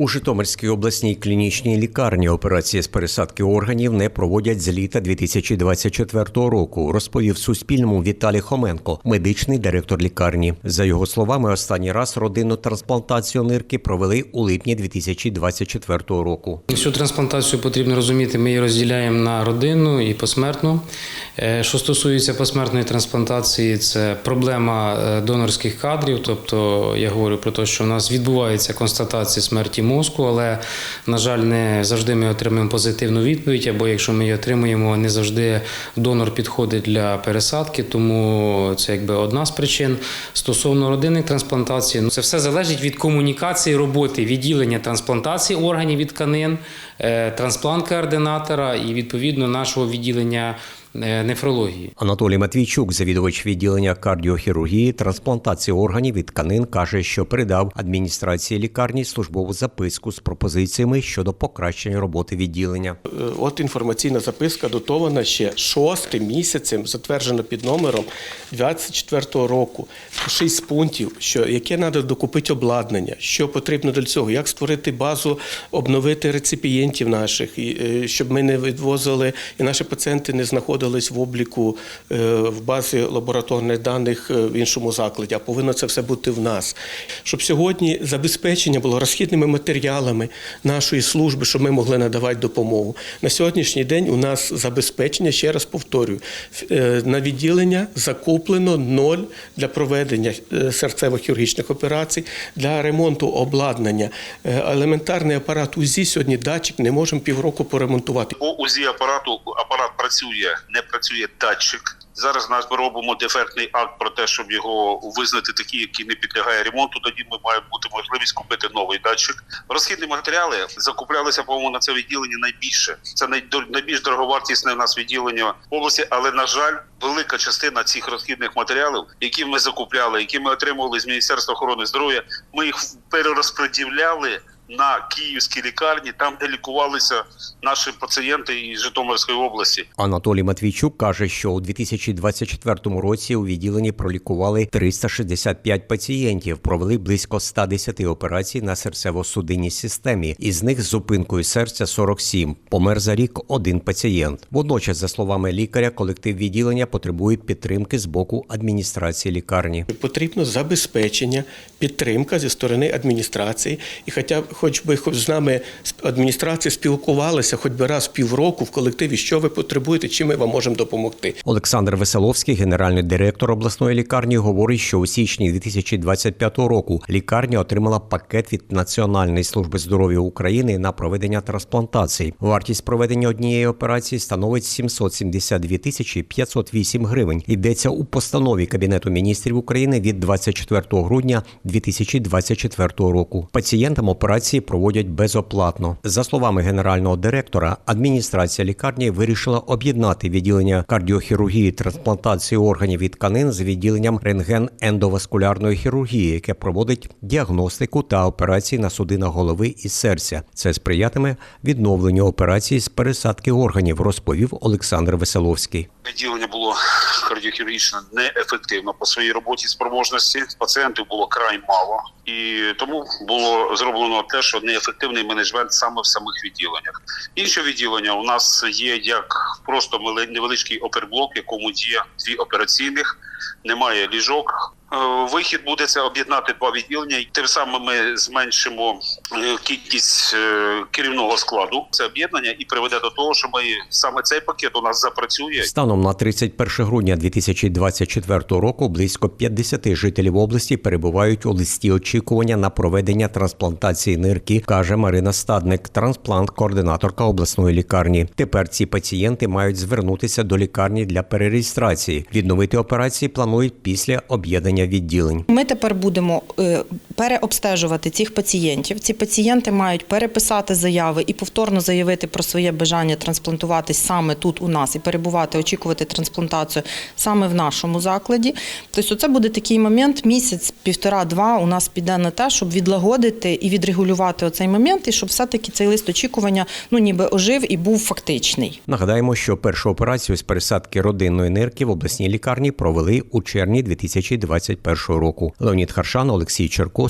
У Житомирській обласній клінічній лікарні операції з пересадки органів не проводять з літа 2024 року, розповів Суспільному Віталій Хоменко, медичний директор лікарні. За його словами, останній раз родинну трансплантацію нирки провели у липні 2024 року. Всю трансплантацію потрібно розуміти, ми її розділяємо на родинну і посмертну. Е, Що стосується посмертної трансплантації, це проблема е, донорських кадрів. Тобто я говорю про те, що в нас відбувається констатація смерті мозку, але, на жаль, не завжди ми отримуємо позитивну відповідь, або якщо ми її отримуємо, не завжди донор підходить для пересадки, тому це якби одна з причин. Стосовно родинних трансплантацій, ну це все залежить від комунікації роботи відділення трансплантації органів від тканин, е, трансплант-координатора і відповідно нашого відділення нефрології. Анатолій Матвійчук, завідувач відділення кардіохірургії, трансплантації органів і тканин, каже, що передав адміністрації лікарні службову записку з пропозиціями щодо покращення роботи відділення. Е, От інформаційна записка датована ще шостим місяцем, затверджена під номером 24 року. Шість пунктів, що яке треба докупити обладнання, що потрібно для цього, як створити базу, обновити реципієнтів наших, е, щоб ми не відвозили і наші пацієнти не знаходились в обліку е, в базі лабораторних даних е, в іншому закладі, а повинно це все бути в нас. Щоб сьогодні забезпечення було розхідними матеріалами нашої служби, щоб ми могли надавати допомогу. На сьогоднішній день у нас забезпечення, ще раз повторюю, е, на відділення закуплено ноль для проведення серцево-хірургічних операцій, для ремонту обладнання. Елементарний апарат УЗІ сьогодні датчик не можемо півроку поремонтувати. По УЗІ апарату апарат працює, не працює датчик. Зараз нас робимо дефектний акт про те, щоб його визнати такий, який не підлягає ремонту. Тоді ми маємо бути можливість купити новий датчик. Розхідні матеріали закуплялися, по-моєму, на це відділення найбільше. Це найбільш дороговартісне в нас відділення в області, але на жаль, велика частина цих розхідних матеріалів, які ми закупляли, які ми отримували з Міністерства охорони здоров'я, ми їх перерозподіляли на київські лікарні, там де лікувалися наші пацієнти із Житомирської області. Анатолій Матвійчук каже, що у 2024 році у відділенні пролікували 365 пацієнтів, провели близько 110 операцій на серцево-судинній системі. Із них з зупинкою серця 47. Помер за рік один пацієнт. Водночас, за словами лікаря, колектив відділення потребує підтримки з боку адміністрації лікарні. Потрібно забезпечення, підтримка зі сторони адміністрації. І хоча б хоч би хоч з нами з адміністрації спілкувалися хоч би раз півроку в колективі, що ви потребуєте, чим ми вам можемо допомогти. Олександр Веселовський, генеральний директор обласної лікарні, говорить, що у січні 2025 року лікарня отримала пакет від Національної служби здоров'я України на проведення трансплантацій. Вартість проведення однієї операції становить 772 тисячі 508 гривень. Йдеться у постанові Кабінету міністрів України від 24 грудня 2024 року. Пацієнтам операції проводять безоплатно. За словами генерального директора, адміністрація лікарні вирішила об'єднати відділення кардіохірургії, трансплантації органів і тканин з відділенням рентген-ендоваскулярної хірургії, яке проводить діагностику та операції на судинах голови і серця. Це сприятиме відновленню операції з пересадки органів, розповів Олександр Веселовський. Відділення було кардіохірургічно неефективно по своїй роботі спроможності. Пацієнтів було край мало, і тому було зроблено те, що неефективний менеджмент саме в самих відділеннях. Інше відділення у нас є як просто невеличкий оперблок, якому є дві операційних, немає ліжок. Е, Вихід буде це об'єднати два відділення, і тим самим ми зменшимо е, кількість е, керівного складу. Це об'єднання і приведе до того, що ми саме цей пакет у нас запрацює. Станом на 31 грудня 2024 року близько 50 жителів області перебувають у листі очікування на проведення трансплантації нирки, каже Марина Стадник, трансплант-координаторка обласної лікарні. Тепер ці пацієнти мають звернутися до лікарні для перереєстрації. Відновити операції планують після об'єднання відділень. Ми тепер будемо е, переобстежувати цих пацієнтів. Ці пацієнти мають переписати заяви і повторно заявити про своє бажання трансплантуватись саме тут у нас і перебувати, очікувати трансплантацію саме в нашому закладі. Тобто, це буде такий момент, місяць, півтора-два у нас піде на те, щоб відлагодити і відрегулювати оцей момент, і щоб все-таки цей лист очікування ну ніби ожив і був фактичний. Нагадаємо, що першу операцію з пересадки родинної нирки в обласній лікарні провели у червні 2021 року. Леонід Харшан, Олексій Черко,